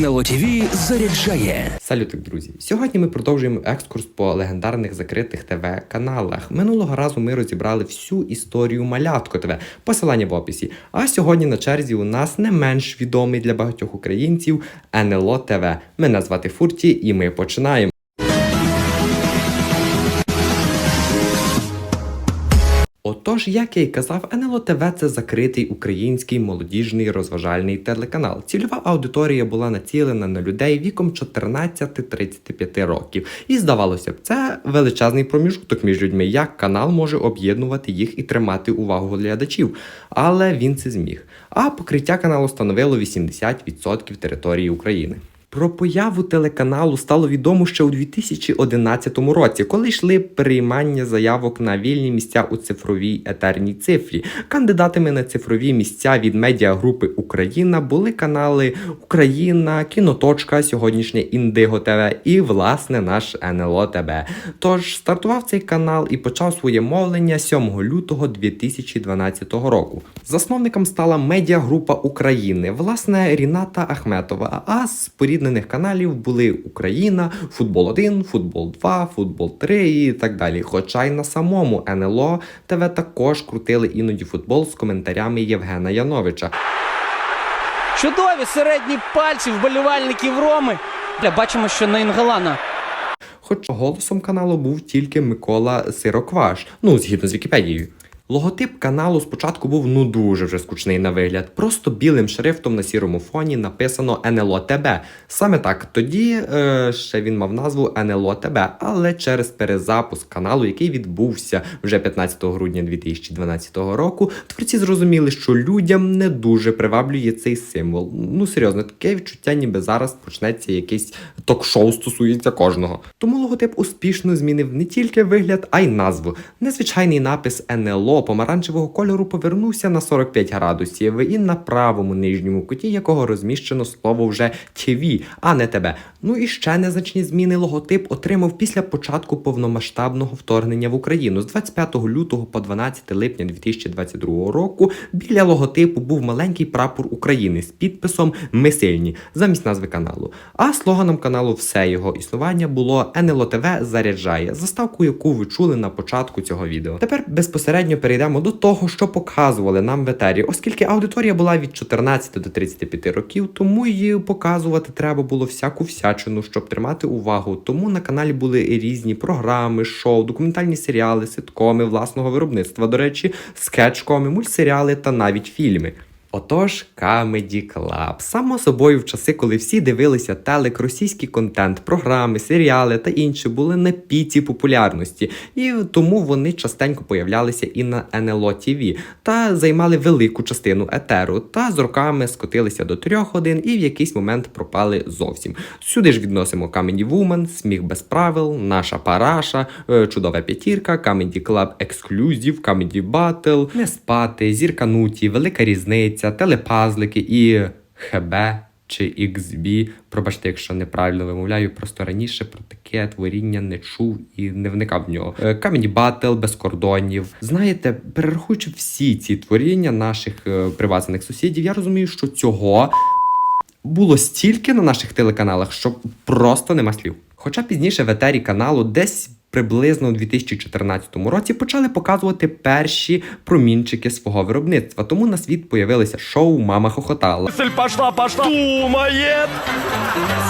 НЛО ТВ заряджає. Салютик, друзі! Сьогодні ми продовжуємо екскурс по легендарних закритих ТВ-каналах. Минулого разу ми розібрали всю історію Малятко ТВ, посилання в описі. А сьогодні на черзі у нас не менш відомий для багатьох українців НЛО ТВ. Мене звати Фурті, і ми починаємо. Отож, як я й казав, НЛО ТВ це закритий український молодіжний розважальний телеканал. Цільова аудиторія була націлена на людей віком 14-35 років. І здавалося б, це величезний проміжуток між людьми, як канал може об'єднувати їх і тримати увагу глядачів. Але він це зміг. А покриття каналу становило 80% території України. Про появу телеканалу стало відомо ще у 2011 році, коли йшли приймання заявок на вільні місця у цифровій етерній цифрі. Кандидатами на цифрові місця від медіагрупи Україна були канали Україна, Кіноточка, сьогоднішнє Індиго ТВ і власне наш НЛО ТВ. Тож стартував цей канал і почав своє мовлення 7 лютого 2012 року. Засновником стала медіагрупа України, власне, Ріната Ахметова. А з споріднених каналів були Україна, Футбол 1, Футбол 2, Футбол 3 і так далі. Хоча й на самому НЛО ТВ також крутили іноді футбол з коментарями Євгена Яновича. Чудові середні пальці вболівальників Роми. Бля, бачимо, що на Інгалана. Хоча голосом каналу був тільки Микола Сирокваш, ну згідно з Вікіпедією. Логотип каналу спочатку був ну дуже вже скучний на вигляд. Просто білим шрифтом на сірому фоні написано НЛО ТБ. Саме так тоді е, ще він мав назву НЛО ТБ, але через перезапуск каналу, який відбувся вже 15 грудня 2012 року, творці зрозуміли, що людям не дуже приваблює цей символ. Ну серйозно, таке відчуття, ніби зараз почнеться якесь ток-шоу стосується кожного. Тому логотип успішно змінив не тільки вигляд, а й назву. Незвичайний напис НЛО помаранчевого кольору повернувся на 45 градусів, і на правому нижньому куті якого розміщено слово вже ТВ, а не тебе. Ну і ще незначні зміни логотип отримав після початку повномасштабного вторгнення в Україну з 25 лютого по 12 липня 2022 року. Біля логотипу був маленький прапор України з підписом Ми сильні замість назви каналу. А слоганом каналу все його існування було НЛО ТВ заряджає, заставку, яку ви чули на початку цього відео. Тепер безпосередньо перейдемо до того, що показували нам в етері, оскільки аудиторія була від 14 до 35 років, тому її показувати треба було всяку всячину, щоб тримати увагу. Тому на каналі були різні програми, шоу, документальні серіали, ситкоми власного виробництва. До речі, скетчкоми, мультсеріали та навіть фільми. Отож, Comedy Club. Само собою, в часи, коли всі дивилися телек, російський контент, програми, серіали та інше були на піці популярності, і тому вони частенько появлялися і на НЛО ТВ та займали велику частину етеру, та з роками скотилися до трьох годин і в якийсь момент пропали зовсім. Сюди ж відносимо Comedy Woman, Сміх без правил, Наша Параша, е, Чудова п'ятірка, Comedy Club Exclusive, Comedy Battle, Не спати, Зіркануті, Велика різниця, телепазлики і ХБ чи XB. Пробачте, якщо неправильно вимовляю, просто раніше про таке творіння не чув і не вникав в нього. Е, Comedy Battle, без кордонів. Знаєте, перерахуючи всі ці творіння наших е, приватних сусідів, я розумію, що цього було стільки на наших телеканалах, що просто нема слів. Хоча пізніше в етері каналу десь приблизно у 2014 році почали показувати перші промінчики свого виробництва. Тому на світ появилися шоу Мама хохотала. пошла, пошла. Думає.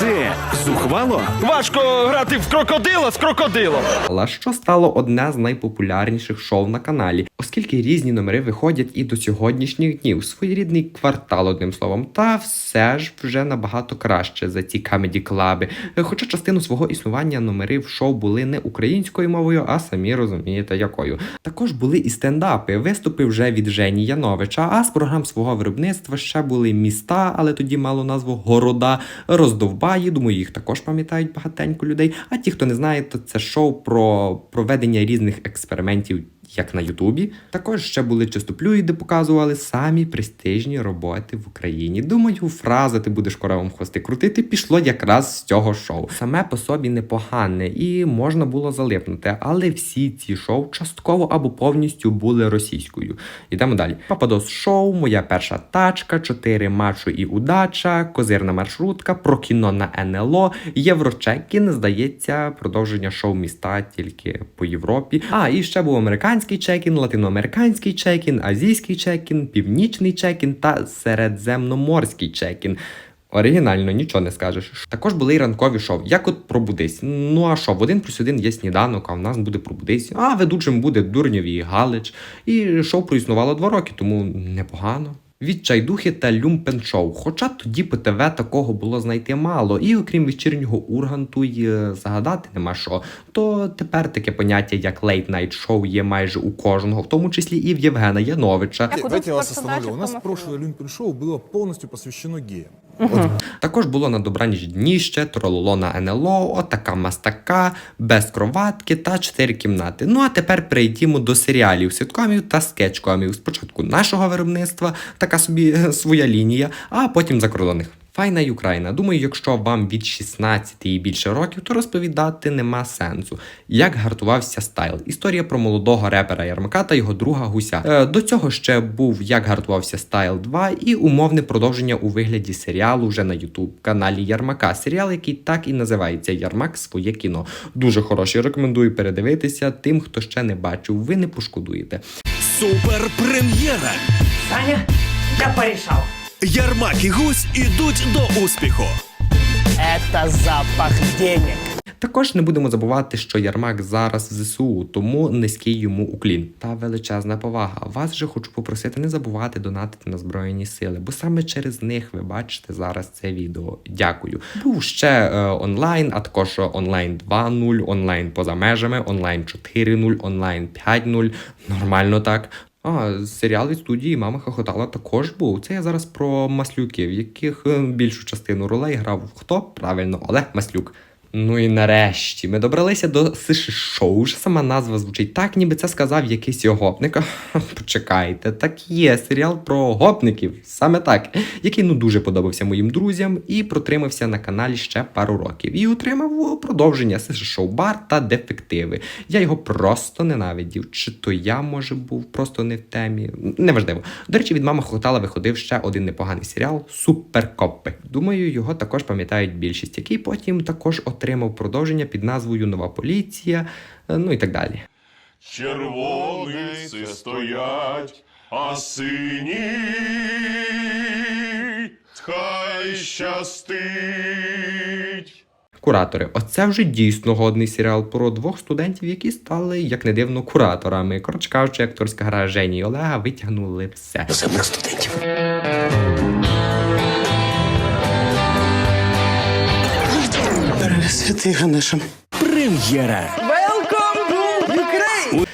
Це зухвало? Важко грати в крокодила з крокодилом. Але що стало одне з найпопулярніших шоу на каналі, оскільки різні номери виходять і до сьогоднішніх днів, своєрідний квартал, одним словом, та все ж вже набагато краще за ці камеді клаби. Хоча частину свого існування номери в шоу були не українською мовою, а самі розумієте якою. Також були і стендапи, виступи вже від Жені Яновича. А з програм свого виробництва ще були міста, але тоді мало назву города, роздовбаї. Думаю, їх також пам'ятають багатенько людей. А ті, хто не знає, то це шоу про проведення різних експериментів як на Ютубі. Також ще були чистоплюї, де показували самі престижні роботи в Україні. Думаю, фраза ти будеш коровом хвости крутити пішло якраз з цього шоу. Саме по собі непогане і можна було залипнути, але всі ці шоу частково або повністю були російською. Ідемо далі. Пападос шоу, моя перша тачка, чотири мачо і удача, козирна маршрутка, про кіно на НЛО, Єврочекін, здається, продовження шоу міста тільки по Європі. А, і ще був американський чекін, латиноамериканський чекін, азійський чекін, північний чекін та середземноморський чекін. Оригінально, нічого не скажеш. Також були й ранкові шоу. Як от пробудись. Ну а що, в один плюс один є сніданок, а в нас буде пробудись. А ведучим буде Дурнєв і Галич. І шоу проіснувало два роки, тому непогано. Відчайдухи та люмпеншоу. Хоча тоді по ТВ такого було знайти мало, і окрім вечірнього урганту й е, загадати нема що. То тепер таке поняття як лейт найт шоу є майже у кожного, в тому числі і в Євгена Яновича. Как Давайте я вас остановлю. У нас прошлое люмпеншоу було повністю посвящено геям. Також було на добраніч дніще, трололо на НЛО, отака мастака, без кроватки та чотири кімнати. Ну а тепер перейдімо до серіалів, ситкомів та скетчкомів. Спочатку нашого виробництва, така собі е, своя лінія, а потім закордонних. Файна й Україна. Думаю, якщо вам від 16 і більше років, то розповідати нема сенсу. Як гартувався стайл. Історія про молодого репера Ярмака та його друга Гуся. Е, до цього ще був Як гартувався стайл 2 і умовне продовження у вигляді серіалу вже на Ютуб каналі Ярмака. Серіал, який так і називається Ярмак своє кіно. Дуже хороший. Рекомендую передивитися. Тим, хто ще не бачив, ви не пошкодуєте. Суперпрем'єра. Саня, я порешал. Ярмак і гусь ідуть до успіху. Это запах денег. Також не будемо забувати, що Ярмак зараз в ЗСУ, тому низький йому уклін та величезна повага. Вас же хочу попросити не забувати донатити на збройні сили, бо саме через них ви бачите зараз це відео. Дякую. Був ще е, онлайн, а також онлайн 2.0, онлайн поза межами, онлайн 4.0, онлайн 5.0. Нормально так. А, серіал від студії Мама Хохотала також був. Це я зараз про маслюків, яких е, більшу частину ролей грав хто? Правильно, Олег Маслюк. Ну і нарешті ми добралися до сиші шоу. Вже сама назва звучить так, ніби це сказав якийсь гопник. Почекайте, так є серіал про гопників, саме так, який ну дуже подобався моїм друзям і протримався на каналі ще пару років. І отримав продовження сиші шоу бар та дефективи. Я його просто ненавидів. Чи то я, може, був просто не в темі. Неважливо. До речі, від мама Хохотала виходив ще один непоганий серіал Суперкопи. Думаю, його також пам'ятають більшість, який потім також отримав продовження під назвою Нова поліція, е, ну і так далі. Червониці стоять, а сині хай щастить. Куратори, оце вже дійсно годний серіал про двох студентів, які стали, як не дивно, кураторами. Коротше кажучи, акторська гра Жені і Олега витягнули все. Земних студентів. Святий Ганешем. Прем'єра.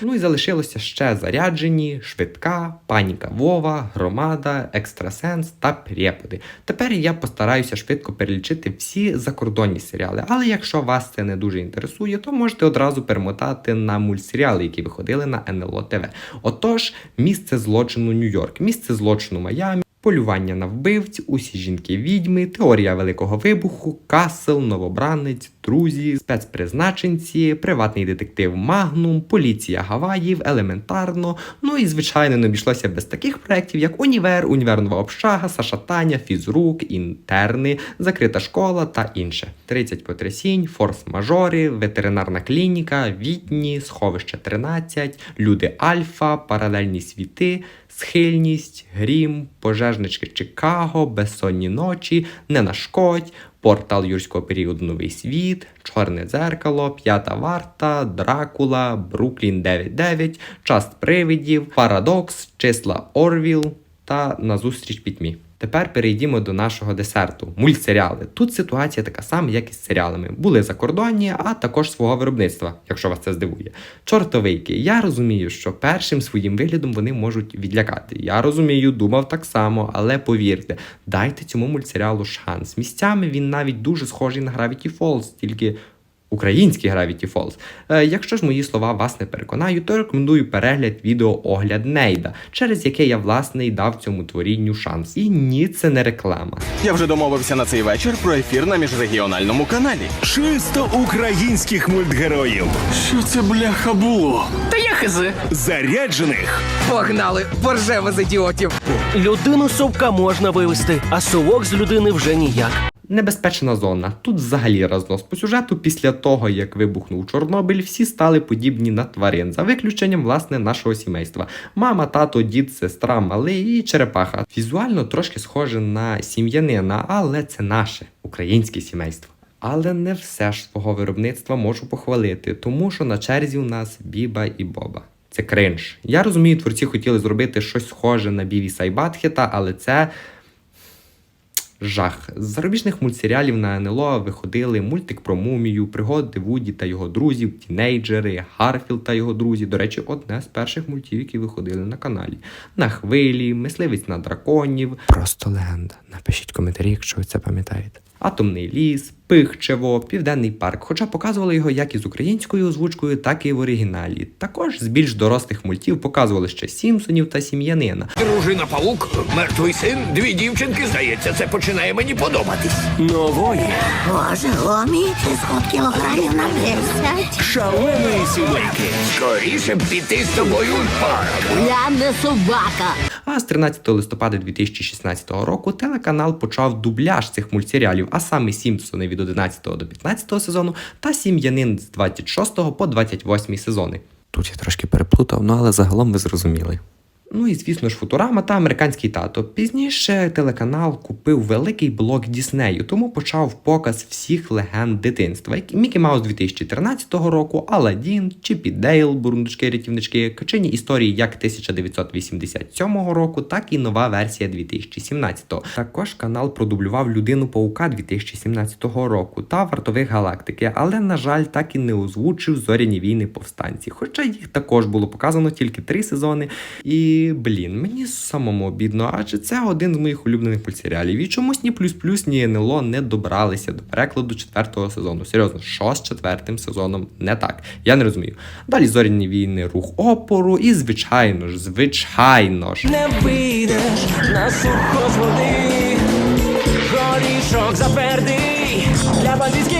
Ну і залишилося ще заряджені, швидка, паніка Вова, громада, екстрасенс та преподи. Тепер я постараюся швидко перелічити всі закордонні серіали. Але якщо вас це не дуже інтересує, то можете одразу перемотати на мультсеріали, які виходили на НЛО ТВ. Отож, місце злочину Нью-Йорк, місце злочину Майамі. Полювання на вбивць, усі жінки відьми, теорія великого вибуху, касл, новобранець, друзі, спецпризначенці, приватний детектив Магнум, поліція Гаваїв, елементарно. Ну і звичайно не обійшлося без таких проєктів, як Універ, Універ Нова общага, Саша Таня, Фізрук, інтерни, закрита школа та інше. 30 потрясінь, форс-мажори, ветеринарна клініка, Відні, сховище 13, люди Альфа, паралельні світи. Схильність, грім, пожежнички Чикаго, безсонні ночі, не нашкодь, портал юрського періоду Новий світ, Чорне дзеркало, П'ята варта, Дракула, Бруклін 99, Част привидів, Парадокс, Числа Орвіл та Назустріч пітьмі. Тепер перейдімо до нашого десерту мультсеріали. Тут ситуація така сама, як і з серіалами. Були закордонні, а також свого виробництва, якщо вас це здивує. Чортовийки. Я розумію, що першим своїм виглядом вони можуть відлякати. Я розумію, думав так само, але повірте, дайте цьому мультсеріалу шанс. Місцями він навіть дуже схожий на Gravity Falls, тільки Український Gravity Falls. Е, якщо ж мої слова вас не переконають, то рекомендую перегляд відео огляд Нейда, через яке я власне й дав цьому творінню шанс. І ні, це не реклама. Я вже домовився на цей вечір про ефір на міжрегіональному каналі. Чисто українських мультгероїв, Що це бляха було? Та я хизи. заряджених Погнали, боржева з ідіотів. Людину совка можна вивести, а совок з людини вже ніяк. Небезпечна зона. Тут взагалі рознос по сюжету. Після того, як вибухнув Чорнобиль, всі стали подібні на тварин, за виключенням власне нашого сімейства. Мама, тато, дід, сестра, малий і черепаха. Візуально трошки схоже на сім'янина, але це наше українське сімейство. Але не все ж свого виробництва можу похвалити, тому що на черзі у нас Біба і Боба. Це кринж. Я розумію, творці хотіли зробити щось схоже на Бівіса і Батхета, але це Жах. З зарубіжних мультсеріалів на НЛО виходили мультик про мумію, пригоди Вуді та його друзів, тінейджери, Гарфілд та його друзі. До речі, одне з перших мультів, які виходили на каналі. На хвилі, мисливець на драконів. Просто легенда. Напишіть коментарі, якщо ви це пам'ятаєте. Атомний ліс, Пихчево, Південний парк, хоча показували його як із українською озвучкою, так і в оригіналі. Також з більш дорослих мультів показували ще Сімпсонів та Сім'янина. Дружина паук, мертвий син, дві дівчинки, здається, це починає мені подобатись. Нової. Боже, гомі, ти сход кілограмів на 10. шаленої сімейки. Скоріше б піти з тобою в пару. Я не собака. А з 13 листопада 2016 року телеканал почав дубляж цих мультсеріалів, а саме Сімпсони від 11 до 15 сезону та Сім'янин з 26 по 28 сезони. Тут я трошки переплутав, ну але загалом ви зрозуміли. Ну і звісно ж Футурама та американський тато. Пізніше телеканал купив великий блок Діснею, тому почав показ всіх легенд дитинства. як Мікі Маус 2013 року, Аладдін, Чіпі Дейл, бурундучки рятівнички, качині історії як 1987 року, так і нова версія 2017. Також канал продублював людину паука 2017 року та вартових галактики, але на жаль, так і не озвучив зоряні війни повстанці. Хоча їх також було показано тільки три сезони. І блін, мені самому обідно, адже це один з моїх улюблених мультсеріалів. І чомусь ні плюс плюс, ні НЛО не добралися до перекладу четвертого сезону. Серйозно, що з четвертим сезоном не так? Я не розумію. Далі зоряні війни, рух опору, і звичайно ж, звичайно ж. Не вийдеш на сухо з води. Горішок затвердий для бандитських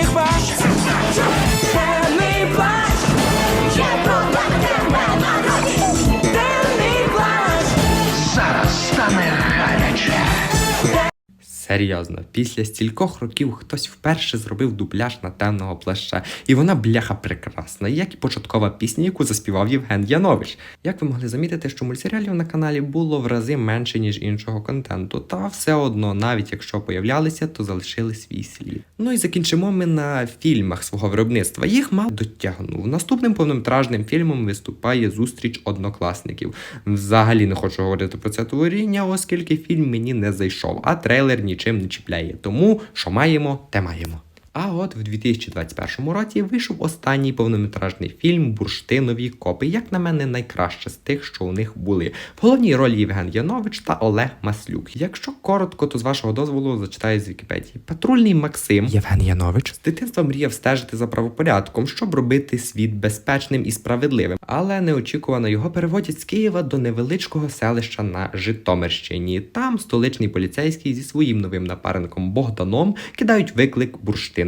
Серйозно, після стількох років хтось вперше зробив дубляж на темного плаща, і вона бляха прекрасна, як і початкова пісня, яку заспівав Євген Янович. Як ви могли замітити, що мультсеріалів на каналі було в рази менше, ніж іншого контенту, та все одно, навіть якщо появлялися, то залишили свій слід. Ну і закінчимо ми на фільмах свого виробництва. Їх мало дотягнув. Наступним повнометражним фільмом виступає зустріч однокласників. Взагалі не хочу говорити про це творіння, оскільки фільм мені не зайшов, а трейлер нічим не чіпляє. Тому що маємо, те маємо. А от в 2021 році вийшов останній повнометражний фільм Бурштинові копи, як на мене, найкраще з тих, що у них були. В головній ролі Євген Янович та Олег Маслюк. Якщо коротко, то з вашого дозволу зачитаю з Вікіпедії. Патрульний Максим Євген Янович з дитинства мріяв стежити за правопорядком, щоб робити світ безпечним і справедливим. Але неочікувано його переводять з Києва до невеличкого селища на Житомирщині. Там столичний поліцейський зі своїм новим напарником Богданом кидають виклик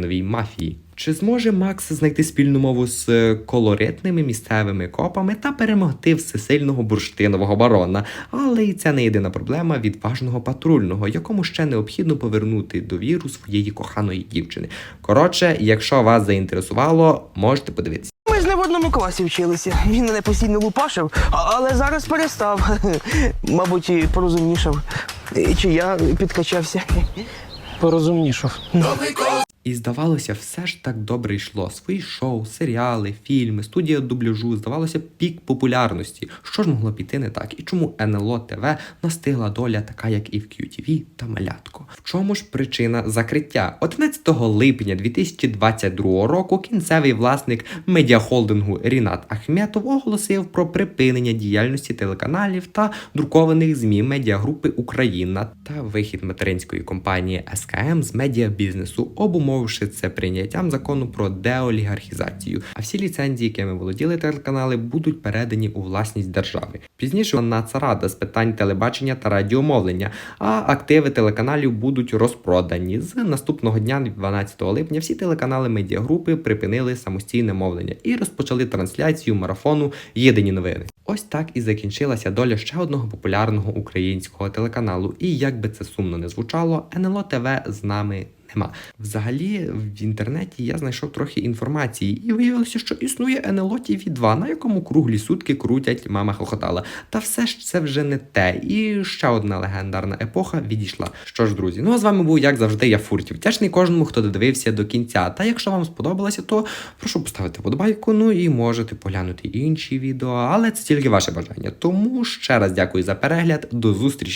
бурштиновій мафії. Чи зможе Макс знайти спільну мову з е, колоритними місцевими копами та перемогти всесильного бурштинового барона? Але і це не єдина проблема відважного патрульного, якому ще необхідно повернути довіру своєї коханої дівчини. Коротше, якщо вас заінтересувало, можете подивитися. Ми ж не в одному класі вчилися. Він мене постійно лупашив, але зараз перестав. Мабуть, і порозумнішав. Чи я підкачався. Порозумнішав. І здавалося, все ж так добре йшло. Свої шоу, серіали, фільми, студія дубляжу, здавалося, пік популярності. Що ж могло піти не так? І чому НЛО ТВ настигла доля така, як і в QTV та Малятко? В чому ж причина закриття? 11 липня 2022 року кінцевий власник медіахолдингу Рінат Ахметов оголосив про припинення діяльності телеканалів та друкованих ЗМІ медіагрупи Україна та вихід материнської компанії СКМ з медіабізнесу обумовлений обумовивши це прийняттям закону про деолігархізацію. А всі ліцензії, якими володіли телеканали, будуть передані у власність держави. Пізніше Нацрада з питань телебачення та радіомовлення, а активи телеканалів будуть розпродані. З наступного дня, 12 липня, всі телеканали медіагрупи припинили самостійне мовлення і розпочали трансляцію марафону Єдині новини. Ось так і закінчилася доля ще одного популярного українського телеканалу. І як би це сумно не звучало, НЛО ТВ з нами нема. Взагалі, в інтернеті я знайшов трохи інформації, і виявилося, що існує НЛО tv 2 на якому круглі сутки крутять мама хохотала. Та все ж це вже не те. І ще одна легендарна епоха відійшла. Що ж, друзі, ну а з вами був, як завжди, я Фуртів. Вдячний кожному, хто додивився до кінця. Та якщо вам сподобалося, то прошу поставити подобайку, ну і можете поглянути інші відео, але це тільки ваше бажання. Тому ще раз дякую за перегляд. До зустрічі.